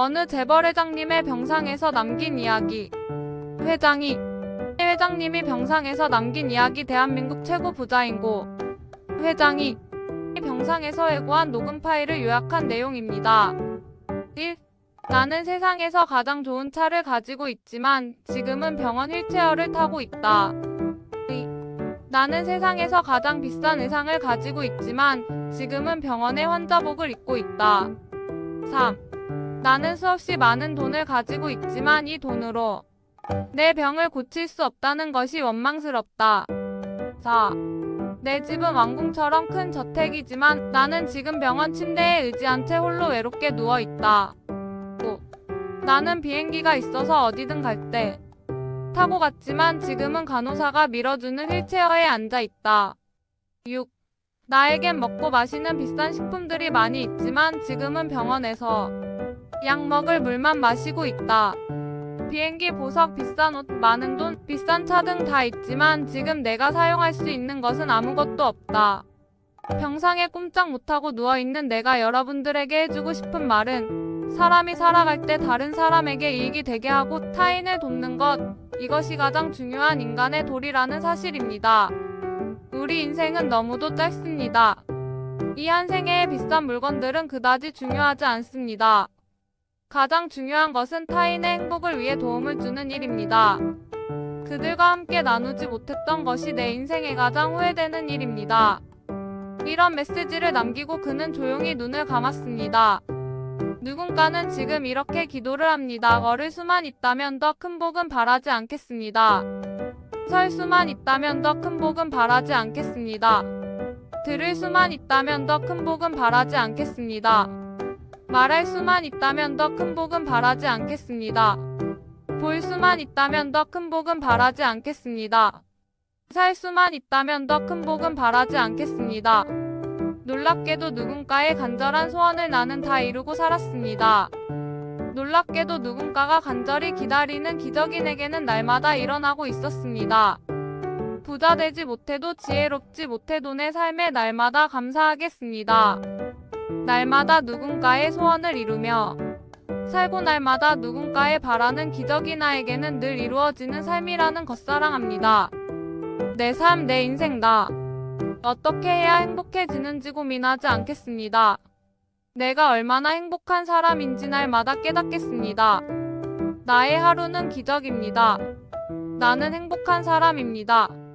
어느 재벌 회장님의 병상에서 남긴 이야기. 회장이 회장님이 병상에서 남긴 이야기 대한민국 최고 부자인고 회장이 병상에서 해고한 녹음 파일을 요약한 내용입니다. 1. 나는 세상에서 가장 좋은 차를 가지고 있지만 지금은 병원 휠체어를 타고 있다. 2. 나는 세상에서 가장 비싼 의상을 가지고 있지만 지금은 병원의 환자복을 입고 있다. 3. 나는 수없이 많은 돈을 가지고 있지만 이 돈으로 내 병을 고칠 수 없다는 것이 원망스럽다. 4. 내 집은 왕궁처럼 큰 저택이지만 나는 지금 병원 침대에 의지한 채 홀로 외롭게 누워 있다. 5. 나는 비행기가 있어서 어디든 갈 때 타고 갔지만 지금은 간호사가 밀어주는 휠체어에 앉아 있다. 6. 나에겐 먹고 마시는 비싼 식품들이 많이 있지만 지금은 병원에서 약 먹을 물만 마시고 있다. 비행기 보석, 비싼 옷, 많은 돈, 비싼 차 등 다 있지만 지금 내가 사용할 수 있는 것은 아무것도 없다. 병상에 꼼짝 못하고 누워있는 내가 여러분들에게 해주고 싶은 말은 사람이 살아갈 때 다른 사람에게 이익이 되게 하고 타인을 돕는 것, 이것이 가장 중요한 인간의 도리라는 사실입니다. 우리 인생은 너무도 짧습니다. 이 한 생애의 비싼 물건들은 그다지 중요하지 않습니다. 가장 중요한 것은 타인의 행복을 위해 도움을 주는 일입니다. 그들과 함께 나누지 못했던 것이 내 인생에 가장 후회되는 일입니다. 이런 메시지를 남기고 그는 조용히 눈을 감았습니다. 누군가는 지금 이렇게 기도를 합니다. 걸을 수만 있다면 더 큰 복은 바라지 않겠습니다. 설 수만 있다면 더 큰 복은 바라지 않겠습니다. 들을 수만 있다면 더 큰 복은 바라지 않겠습니다. 말할 수만 있다면 더 큰 복은 바라지 않겠습니다. 볼 수만 있다면 더 큰 복은 바라지 않겠습니다. 살 수만 있다면 더 큰 복은 바라지 않겠습니다. 놀랍게도 누군가의 간절한 소원을 나는 다 이루고 살았습니다. 놀랍게도 누군가가 간절히 기다리는 기적인에게는 날마다 일어나고 있었습니다. 부자 되지 못해도 지혜롭지 못해도 내 삶에 날마다 감사하겠습니다. 날마다 누군가의 소원을 이루며 살고 날마다 누군가의 바라는 기적이 나에게는 늘 이루어지는 삶이라는 것 사랑합니다. 내 삶, 내 인생, 나. 어떻게 해야 행복해지는지 고민하지 않겠습니다. 내가 얼마나 행복한 사람인지 날마다 깨닫겠습니다. 나의 하루는 기적입니다. 나는 행복한 사람입니다.